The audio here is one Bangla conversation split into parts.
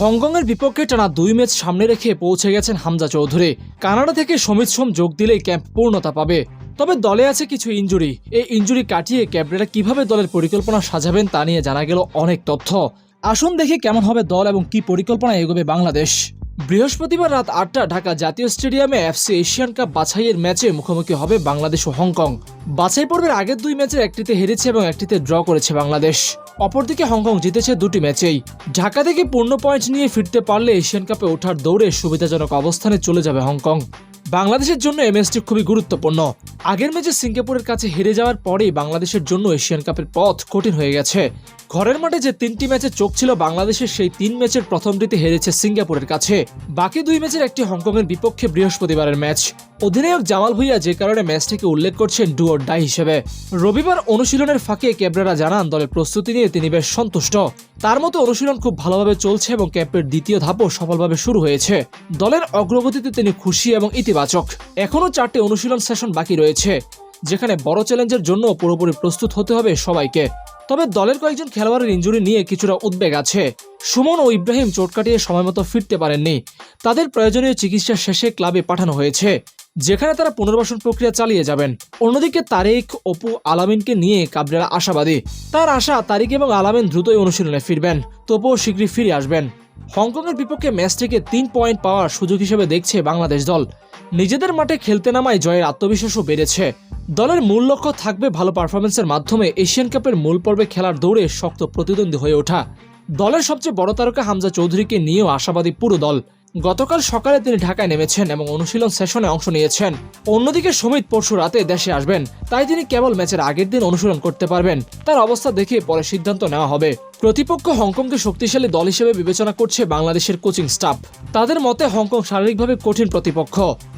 হংকংয়ের বিপক্ষে টানা দুই ম্যাচ সামনে রেখে পৌঁছে গেছেন হামজা চৌধুরী। কানাডা থেকে সমিত সোম যোগ দিলেই ক্যাম্প পূর্ণতা পাবে। তবে দলে আছে কিছু ইঞ্জুরি। এই ইঞ্জুরি কাটিয়ে ক্যাবরেরা কীভাবে দলের পরিকল্পনা সাজাবেন তা নিয়ে জানা গেল অনেক তথ্য। আসুন দেখি কেমন হবে দল এবং কি পরিকল্পনা এগোবে বাংলাদেশ। বৃহস্পতিবার রাত আটটা ঢাকা জাতীয় স্টেডিয়ামে এফসি এশিয়ান কাপ বাছাইয়ের ম্যাচে মুখোমুখি হবে বাংলাদেশ ও হংকং। বাছাই পর্বের আগের দুই ম্যাচের একটিতে হেরেছে এবং একটিতে ড্র করেছে বাংলাদেশ। অপরদিকে হংকং জিতেছে দুটি ম্যাচেই। ঢাকা থেকে পূর্ণ পয়েন্ট নিয়ে ফিরতে পারলে এশিয়ান কাপে ওঠার দৌড়ে সুবিধাজনক অবস্থানে চলে যাবে হংকং। বাংলাদেশের জন্য এই ম্যাচটি খুবই গুরুত্বপূর্ণ। আগের ম্যাচে সিঙ্গাপুরের কাছে হেরে যাওয়ার পরেই বাংলাদেশের জন্য এশিয়ান কাপের পথ কঠিন হয়ে গেছে। ঘরের মাঠে যে তিনটি ম্যাচে চোখ ছিল বাংলাদেশের, সেই তিন ম্যাচের প্রথমটিতে হেরেছে সিঙ্গাপুরের কাছে। বাকি দুই ম্যাচের একটি হংকংয়ের বিপক্ষে বৃহস্পতিবারের ম্যাচ। অধিনায়ক জামাল ভুইয়া যে কারণে ম্যাচটিকে উল্লেখ করছেন ডু অর ডাই হিসেবে। রবিবার অনুশীলনের ফাঁকে ক্যাবরেরা জানান, দলের প্রস্তুতি নিয়ে তিনি বেশ সন্তুষ্ট। তার মতো অনুশীলন খুব ভালোভাবে চলছে এবং ক্যাম্পের দ্বিতীয় ধাপও সফলভাবে শুরু হয়েছে। দলের অগ্রগতিতে তিনি খুশি এবং ইতিবাচক। এখনও চারটি অনুশীলন সেশন বাকি রয়েছে, যেখানে বড় চ্যালেঞ্জের জন্য পুরোপুরি প্রস্তুত হতে হবে সবাইকে। তবে দলের কয়েকজন খেলোয়াড়ের ইঞ্জুরি নিয়ে কিছুটা উদ্বেগ আছে। সুমন ও ইব্রাহিম চোট কাটিয়ে সময়মতো ফিরতে পারেননি। তাদের প্রয়োজনীয় চিকিৎসা শেষে ক্লাবে পাঠানো হয়েছে, যেখানে তারা পুনর্বাসন প্রক্রিয়া চালিয়ে যাবেন। অন্যদিকে তারেক, অপু, আলামিনকে নিয়ে কাবরেরা আশাবাদী। তার আশা, তারিক এবং আলামিন দ্রুতই অনুশীলনে ফিরবেন। তবুও শীঘ্রই ফিরে আসবেন। হংকংয়ের বিপক্ষে ম্যাচটিকে তিন পয়েন্ট পাওয়ার সুযোগ হিসেবে দেখছে বাংলাদেশ দল। নিজেদের মাঠে খেলতে নামায় জয়ের আত্মবিশ্বাসও বেড়েছে। দলের মূল লক্ষ্য থাকবে ভালো পারফরমেন্সের মাধ্যমে এশিয়ান কাপের মূল পর্বে খেলার দৌড়ে শক্ত প্রতিদ্বন্দ্বী হয়ে ওঠা। দলের সবচেয়ে বড় তারকা হামজা চৌধুরীকে নিয়েও আশাবাদী পুরো দল। গতকাল সকালে তিনি ঢাকায় নেমেছেন এবং অনুশীলন সেশনে অংশ নিয়েছেন। অন্যদিকে সমিত পরশু রাতে দেশে আসবেন। তাই তিনি কেবল ম্যাচের আগের দিন অনুশীলন করতে পারবেন। তার অবস্থা দেখে পরে সিদ্ধান্ত নেওয়া হবে। প্রতিপক্ষ হংকংকে শক্তিশালী দল হিসেবে বিবেচনা করছে বাংলাদেশের কোচিং স্টাফ। তাদের মতে হংকং শারীরিকভাবে কঠিন প্রতিপক্ষ।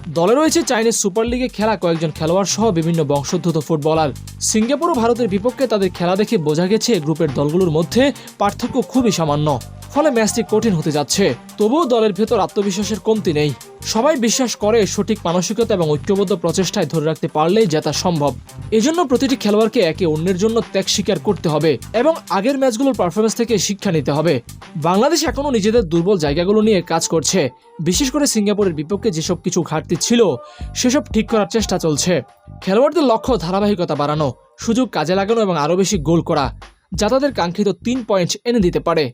দলে রয়েছে চাইনিজ সুপার লিগে খেলা কয়েকজন খেলোয়াড় সহ বিভিন্ন বংশোদ্ভূত ফুটবলার। সিঙ্গাপুর ও ভারতের বিপক্ষে তাদের খেলা দেখে বোঝা গেছে গ্রুপের দলগুলোর মধ্যে পার্থক্য খুবই সামান্য। ফলে ম্যাচটি কঠিন হতে যাচ্ছে। তবুও দলের ভেতর আত্মবিশ্বাসের কমতি নেই। সবাই বিশ্বাস করে সঠিক মানসিকতা এবং ঐক্যবদ্ধ প্রচেষ্টায় ধরে রাখতে পারলেই জেতা সম্ভব। এজন্য প্রতিটি খেলোয়াড়কে একে অন্যের জন্য ত্যাগ স্বীকার করতে হবে এবং আগের ম্যাচগুলোর পারফরমেন্স থেকে শিক্ষা নিতে হবে। বাংলাদেশ এখনও নিজেদের দুর্বল জায়গাগুলো নিয়ে কাজ করছে। বিশেষ করে সিঙ্গাপুরের বিপক্ষে যেসব কিছু ঘাটতি ছিল, সেসব ঠিক করার চেষ্টা চলছে। খেলোয়াড়দের লক্ষ্য ধারাবাহিকতা বাড়ানো, সুযোগ কাজে লাগানো এবং আরও বেশি গোল করা। যা তাদের কাঙ্ক্ষিত তিন পয়েন্ট এনে দিতে পারে।